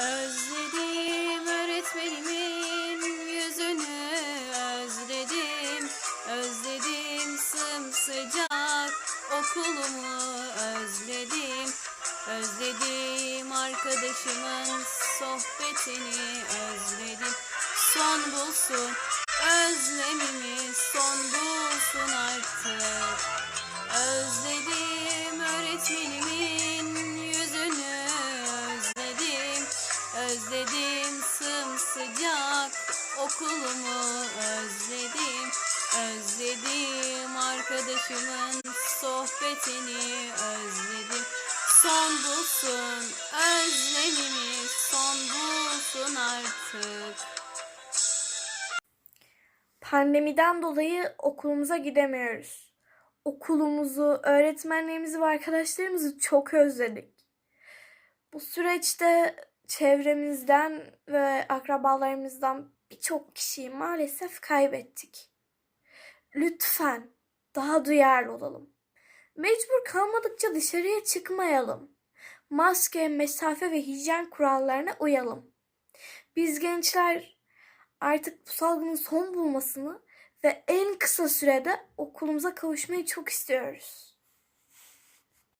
Özledim öğretmenimin yüzünü özledim Özledim sımsıcak okulumu özledim Özledim arkadaşımın sohbetini özledim. Son bulsun özlemimi son bulsun artık. Özledim öğretmenim Özledim sımsıcak okulumu özledim Özledim arkadaşımın sohbetini özledim Son bulsun özlemimiz son bulsun artık Pandemiden dolayı okulumuza gidemiyoruz. Okulumuzu, öğretmenlerimizi ve arkadaşlarımızı çok özledik. Bu süreçte çevremizden ve akrabalarımızdan birçok kişiyi maalesef kaybettik. Lütfen daha duyarlı olalım. Mecbur kalmadıkça dışarıya çıkmayalım. Maske, mesafe ve hijyen kurallarına uyalım. Biz gençler artık bu salgının son bulmasını ve en kısa sürede okulumuza kavuşmayı çok istiyoruz.